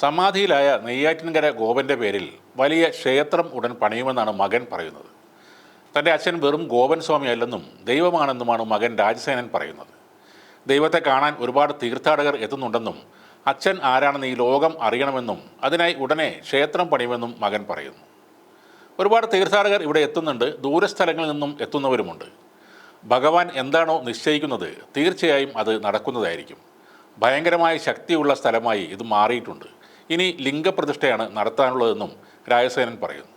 സമാധിയിലായ നെയ്യാറ്റിൻകര ഗോപന്റെ പേരിൽ വലിയ ക്ഷേത്രം ഉടൻ പണിയുമെന്നാണ് മകൻ പറയുന്നത്. തന്റെ അച്ഛൻ വെറും ഗോപൻ സ്വാമിയല്ലെന്നും ദൈവമാണെന്നുമാണ് മകൻ രാജസേനൻ പറയുന്നത്. ദൈവത്തെ കാണാൻ ഒരുപാട് തീർത്ഥാടകർ എത്തുന്നുണ്ടെന്നും അച്ഛൻ ആരാണെന്ന് ഈ ലോകം അറിയണമെന്നും അതിനായി ഉടനെ ക്ഷേത്രം പണിയുമെന്നും മകൻ പറയുന്നു. ഒരുപാട് തീർത്ഥാടകർ ഇവിടെ എത്തുന്നുണ്ട് ദൂരസ്ഥലങ്ങളിൽ നിന്നും എത്തുന്നവരുമുണ്ട്. ഭഗവാൻ എന്താണോ നിശ്ചയിക്കുന്നത് തീർച്ചയായും അത് നടക്കുന്നതായിരിക്കും. ഭയങ്കരമായ ശക്തിയുള്ള സ്ഥലമായി ഇത് മാറിയിട്ടുണ്ട്. ഇനി ലിംഗപ്രതിഷ്ഠയാണ് നടത്താനുള്ളതെന്നും രാജസേനൻ പറയുന്നു.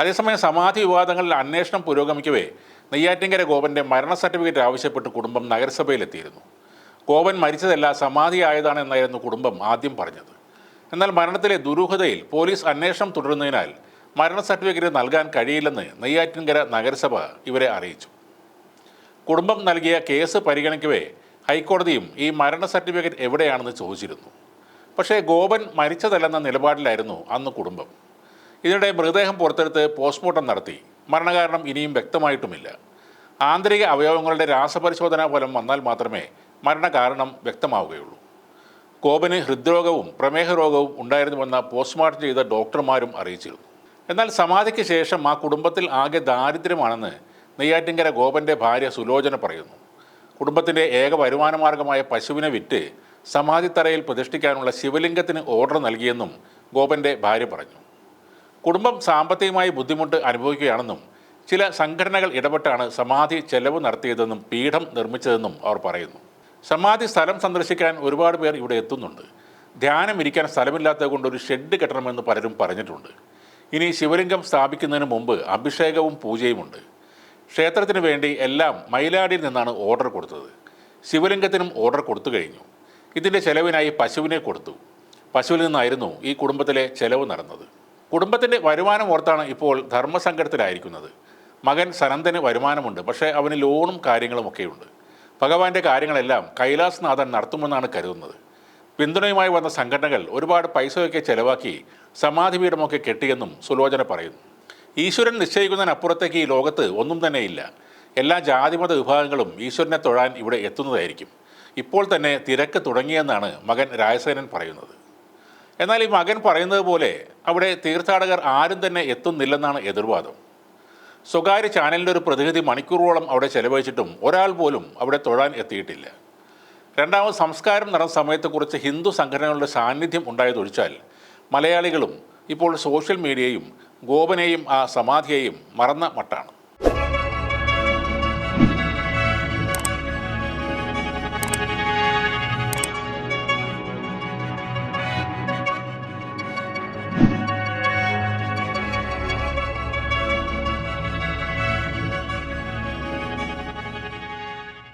അതേസമയം സമാധി വിവാദങ്ങളിൽ അന്വേഷണം പുരോഗമിക്കവേ നെയ്യാറ്റിങ്കര ഗോപന്റെ മരണ സർട്ടിഫിക്കറ്റ് ആവശ്യപ്പെട്ട് കുടുംബം നഗരസഭയിലെത്തിയിരുന്നു. ഗോപൻ മരിച്ചതല്ല സമാധി ആയതാണ് എന്നായിരുന്നു കുടുംബം ആദ്യം പറഞ്ഞത്. എന്നാൽ മരണത്തിലെ ദുരൂഹതയിൽ പോലീസ് അന്വേഷണം തുടരുന്നതിനാൽ മരണ സർട്ടിഫിക്കറ്റ് നൽകാൻ കഴിയില്ലെന്ന് നെയ്യാറ്റിൻകര നഗരസഭ ഇവരെ അറിയിച്ചു. കുടുംബം നൽകിയ കേസ് പരിഗണിക്കവേ ഹൈക്കോടതിയും ഈ മരണ സർട്ടിഫിക്കറ്റ് എവിടെയാണെന്ന് ചോദിച്ചിരുന്നു. പക്ഷേ ഗോപൻ മരിച്ചതല്ലെന്ന നിലപാടിലായിരുന്നു അന്ന് കുടുംബം. ഇതിനിടെ മൃതദേഹം പുറത്തെടുത്ത് പോസ്റ്റ്മോർട്ടം നടത്തി. മരണകാരണം ഇനിയും വ്യക്തമായിട്ടുമില്ല. ആന്തരിക അവയവങ്ങളുടെ രാസപരിശോധനാ ഫലം വന്നാൽ മാത്രമേ മരണകാരണം വ്യക്തമാവുകയുള്ളൂ. ഗോപന് ഹൃദ്രോഗവും പ്രമേഹ രോഗവും ഉണ്ടായിരുന്നുവെന്ന പോസ്റ്റ്മോർട്ടം ചെയ്ത ഡോക്ടർമാരും അറിയിച്ചിരുന്നു. എന്നാൽ സമാധിക്ക് ശേഷം ആ കുടുംബത്തിൽ ആകെ ദാരിദ്ര്യമാണെന്ന് നെയ്യാറ്റിങ്കര ഗോപന്റെ ഭാര്യ സുലോചന പറയുന്നു. കുടുംബത്തിന്റെ ഏക വരുമാനമാർഗമായ പശുവിനെ വിറ്റ് സമാധിത്തറയിൽ പ്രതിഷ്ഠിക്കാനുള്ള ശിവലിംഗത്തിന് ഓർഡർ നൽകിയെന്നും ഗോപന്റെ ഭാര്യ പറഞ്ഞു. കുടുംബം സാമ്പത്തികമായി ബുദ്ധിമുട്ട് അനുഭവിക്കുകയാണെന്നും ചില സംഘടനകൾ ഇടപെട്ടാണ് സമാധി ചെലവ് നടത്തിയതെന്നും പീഠം നിർമ്മിച്ചതെന്നും അവർ പറയുന്നു. സമാധി സ്ഥലം സന്ദർശിക്കാൻ ഒരുപാട് പേർ ഇവിടെ എത്തുന്നുണ്ട്. ധ്യാനം ഇരിക്കാൻ സ്ഥലമില്ലാത്തത് കൊണ്ട് ഒരു ഷെഡ് കെട്ടണമെന്ന് പലരും പറഞ്ഞിട്ടുണ്ട്. ഇനി ശിവലിംഗം സ്ഥാപിക്കുന്നതിന് മുമ്പ് അഭിഷേകവും പൂജയുമുണ്ട് ക്ഷേത്രത്തിന് വേണ്ടി എല്ലാം മയിലാടിയിൽ നിന്നാണ് ഓർഡർ കൊടുത്തത്. ശിവലിംഗത്തിനും ഓർഡർ കൊടുത്തു കഴിഞ്ഞു. ഇതിന്റെ ചെലവിനായി പശുവിനെ കൊടുത്തു. പശുവിൽ നിന്നായിരുന്നു ഈ കുടുംബത്തിലെ ചെലവ് നടന്നത്. കുടുംബത്തിന്റെ വരുമാനം ഓർത്താണ് ഇപ്പോൾ ധർമ്മസങ്കടത്തിലായിരിക്കുന്നത്. മകൻ സനന്ദന് വരുമാനമുണ്ട് പക്ഷേ അവന് ലോണും കാര്യങ്ങളും കാര്യങ്ങളുമൊക്കെയുണ്ട് ഭഗവാന്റെ കാര്യങ്ങളെല്ലാം കൈലാസ്നാഥൻ നടത്തുമെന്നാണ് കരുതുന്നത്. പിന്തുണയുമായി വന്ന സംഘടനകൾ ഒരുപാട് പൈസയൊക്കെ ചെലവാക്കി സമാധിപീഠമൊക്കെ കെട്ടിയെന്നും സുലോചന പറയുന്നു. ഈശ്വരൻ നിശ്ചയിക്കുന്നതിനപ്പുറത്തേക്ക് ഈ ലോകത്ത് ഒന്നും തന്നെയില്ല. എല്ലാ ജാതിമത വിഭാഗങ്ങളും ഈശ്വരനെ തൊഴാൻ ഇവിടെ എത്തുന്നതായിരിക്കും. ഇപ്പോൾ തന്നെ തിരക്ക് തുടങ്ങിയെന്നാണ് മകൻ രാജസേനൻ പറയുന്നത്. എന്നാൽ ഈ മകൻ പറയുന്നത് പോലെ അവിടെ തീർത്ഥാടകർ ആരും തന്നെ എത്തുന്നില്ലെന്നാണ് എതിർവാദം. സ്വകാര്യ ചാനലിന്റെ ഒരു പ്രതിനിധി മണിക്കൂറോളം അവിടെ ചെലവഴിച്ചിട്ടും ഒരാൾ പോലും അവിടെ തൊഴാൻ എത്തിയിട്ടില്ല. രണ്ടാമത് സംസ്കാരം നടന്ന സമയത്തെക്കുറിച്ച് ഹിന്ദു സംഘടനകളുടെ സാന്നിധ്യം ഉണ്ടായതൊഴിച്ചാൽ മലയാളികളും ഇപ്പോൾ സോഷ്യൽ മീഡിയയും ഗോപനെയും ആ സമാധിയെയും മറന്ന മട്ടാണ്.